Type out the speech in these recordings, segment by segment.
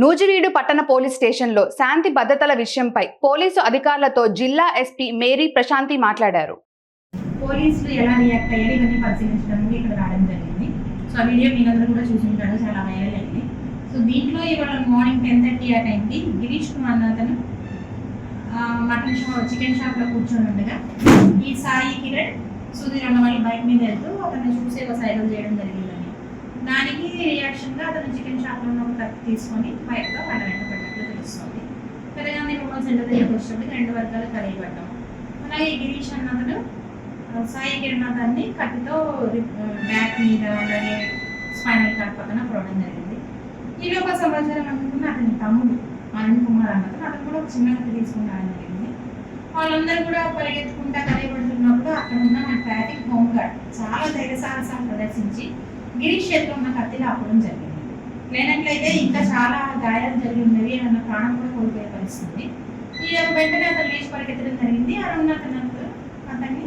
నూజివీడు పట్టణ పోలీస్ స్టేషన్లో శాంతి భద్రతల విషయంపై పోలీసు అధికారులతో జిల్లా ఎస్పీ మేరీ ప్రశాంతి మాట్లాడారు. పోలీసులు ఎలా రియాక్ట్ అయ్యారు? ఇవన్నీ పరిశీలించడానికి ఇక్కడ రావడం జరిగింది. సో ఆ వీడియో మీరందరూ కూడా చూసుంటారు చాలా వైరల్ అయింది. సో దీంట్లో ఇవాళ మార్నింగ్ టెన్ థర్టీ ఆ టైంకి గిరీష్ కుమార్ అతను మటన్ షాప్ చికెన్ షాప్లో కూర్చొని ఉండగా ఈ సాయి కిరణ్ సుధీర్ అన్న వాళ్ళు బైక్ మీద వెళ్తూ అతన్ని చూసి ఒక సైకిల్ చేయడం జరిగింది. దానికి రియాక్షన్గా అతను చికెన్ షాప్లో ఉన్న ఒక కత్తి తీసుకొని బయటగా వాళ్ళ వెంట పడ్డట్లు తెలుస్తుంది. పెద్దగానే మమ్మల్ని సెంటర్ దగ్గరకు వచ్చినప్పుడు రెండు వర్గాలు కలిగి కలియబడ్డాం అలాగే గిరీష్ అన్న అతను సాయి కిరణ్ కత్తితో బ్యాక్ మీద అలాగే స్పైనల్ కార్డ్ పక్కన పొడవడం జరిగింది. ఈ ఒక సమాచారం అనుకున్న అతని తమ్ముడు అరుణ్ కుమార్ అన్నది అతను కూడా ఒక చిన్న కత్తి తీసుకుని రావడం జరిగింది. వాళ్ళందరూ కూడా పరిగెత్తుకుంటా కలియబడుతున్నప్పుడు అక్కడ ఉన్న మన ట్రాఫిక్ హోమ్ గార్డ్ చాలా ధైర్య సాహసాలు ప్రదర్శించి గిరీష్ నాకు కత్తి కత్తిని జరిగింది. లేనట్లయితే ఇంకా చాలా గాయాలు జరిగి ఉన్నవి అన్న ప్రాణం కూడా కోల్పోయే పరిస్థితి. ఈ వెంటనే అతను లేచి పరిగెత్తడం జరిగింది. అరుణ్ అతను అతన్ని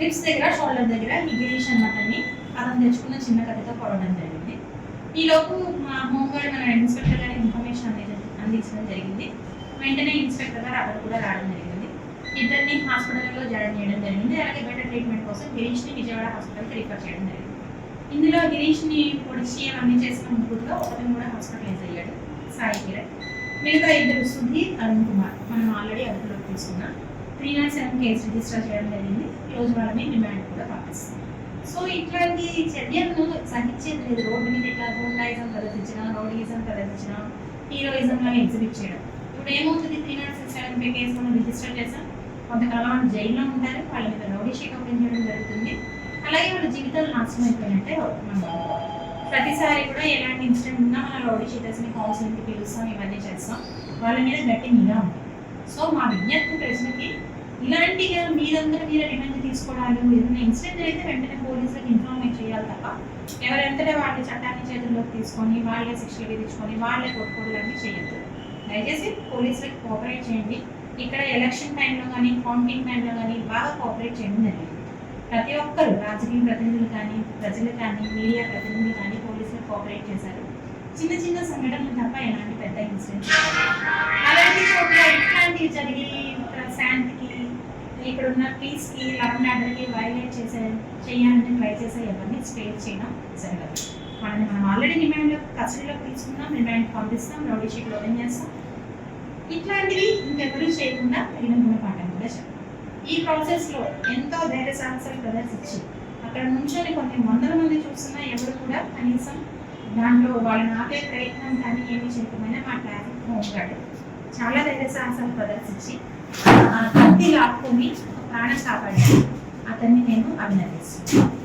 రిప్స్ దగ్గర షోల్డర్ దగ్గర ఈ గిరీష్ అన్నతన్ని అతను తెచ్చుకున్న చిన్న కథతో పొడవడం జరిగింది. ఈలోపు మా హోంగార్డ్ మన ఇన్స్పెక్టర్ గారి ఇన్ఫర్మేషన్ అనేది అందించడం జరిగింది. వెంటనే ఇన్స్పెక్టర్ గారు అక్కడ కూడా రావడం జరిగింది. ఇద్దరిని హాస్పిటల్లో జాయిన్ చేయడం జరిగింది. అలాగే బెటర్ ట్రీట్మెంట్ కోసం గిరీష్ని విజయవాడ హాస్పిటల్కి రిఫర్ చేయడం జరిగింది. ఇందులో గిరీష్ని పొడిచి అవన్నీ చేసిన ముగ్గురులో ఒకరిని కూడా హాస్పిటలైజ్ అయ్యాడు. సాయి కిరణ్. మిగతా ఇద్దరు సుధీర్ అరుణ్ కుమార్. మనం ఆల్రెడీ అదుపులోకి తీసుకున్నాం. Three not seven case register చేయడం జరిగింది. ఈ రోజు వాళ్ళని డిమాండ్ కూడా పంపిస్తాం సో ఇట్లాంటి చర్యలను సహించేది లేదు రోడ్డు మీద ఇట్లా గుండాయిజం ప్రదర్శించిన రౌడీయిజం ప్రదర్శించిన హీరోయిజం లాగా ఎగ్జిబిట్ చేయడం. ఇప్పుడు ఏమవుతుంది? త్రీ నాట్ సిక్స్ సెవెన్ పే కేసు మనం రిజిస్టర్ చేసాం కొంతకాలం వాళ్ళు జైల్లో ఉంటారు వాళ్ళ మీద రౌడీ చేయడం జరుగుతుంది. అలాగే వాళ్ళ జీవితాలు నాశనం అయిపోయినట్టే మనం ప్రతిసారి కూడా ఎలాంటి ఇన్సిడెంట్ ఉన్నా మన రౌడీ షీటర్స్ని కౌన్సిలింగ్కి పిలుస్తాం ఇవన్నీ చేస్తాం. వాళ్ళ మీద గట్టి నిఘా ఉంటుంది సో మా విజ్ఞప్తి ప్రశ్నకి ఇలాంటి మీరందరూ మీరు రివెంజ్ తీసుకోవడానికి ఏదైనా ఇన్సిడెంట్ అయితే వెంటనే పోలీసులకు ఇన్ఫార్మేట్ చేయాలి తప్ప ఎవరంతటే వాళ్ళ చట్టాన్ని చేతుల్లోకి తీసుకొని వాళ్ళే శిక్షలు విధించుకొని వాళ్ళే కొట్టుకోవడాలన్నీ చేయొద్దు. దయచేసి పోలీసులకు కోఆపరేట్ చేయండి. ఇక్కడ ఎలక్షన్ టైంలో కానీ కౌంటింగ్ టైంలో కానీ బాగా కోఆపరేట్ చేయడం జరిగింది. ప్రతి ఒక్కరు రాజకీయ ప్రతినిధులు కానీ ప్రజలు కానీ మీడియా ప్రతినిధులు కానీ పోలీసులు కోఆపరేట్ చేశారు. చిన్న చిన్న సంఘటనలు తప్ప ఎలాంటి పెద్ద ఇన్సిడెంట్స్ అలాంటి చోట్ల ఇట్లాంటివి జరిగి శాంతికి ఇక్కడ ఉన్న పీస్కి లవ్ మ్యాటర్కి వైలేట్ చేసే చేయాలని ట్రై చేసే ఎవరిని స్పేర్ చేయడం జరగదు. వాళ్ళని మనం ఆల్రెడీ రిమాండ్ కస్టడీలోకి తీసుకున్నాం రిమాండ్ పంపిస్తాం రౌడీ షీట్ ఓపెన్ చేస్తాం. ఇట్లాంటివి ఇంకెవరూ చేయకుండా తగిన గుణపాఠం కూడా చెప్పాలి. ఈ ప్రాసెస్లో ఎంతో ధైర్య సాహసాలు ప్రదర్శించి అక్కడ నుంచొని కొన్ని వందల మంది చూస్తున్నా ఎవరు కూడా కనీసం దాంట్లో వాళ్ళని ఆపే ప్రయత్నం కానీ ఏమి చేయకపోయినా మా ట్రాఫిక్ హోంగార్డ్ చాలా ధైర్య సాహసాలు ప్రదర్శించి కత్తి లాక్కొని ప్రాణం కాపాడాడు. అతన్ని నేను అభినందిస్తున్నాను.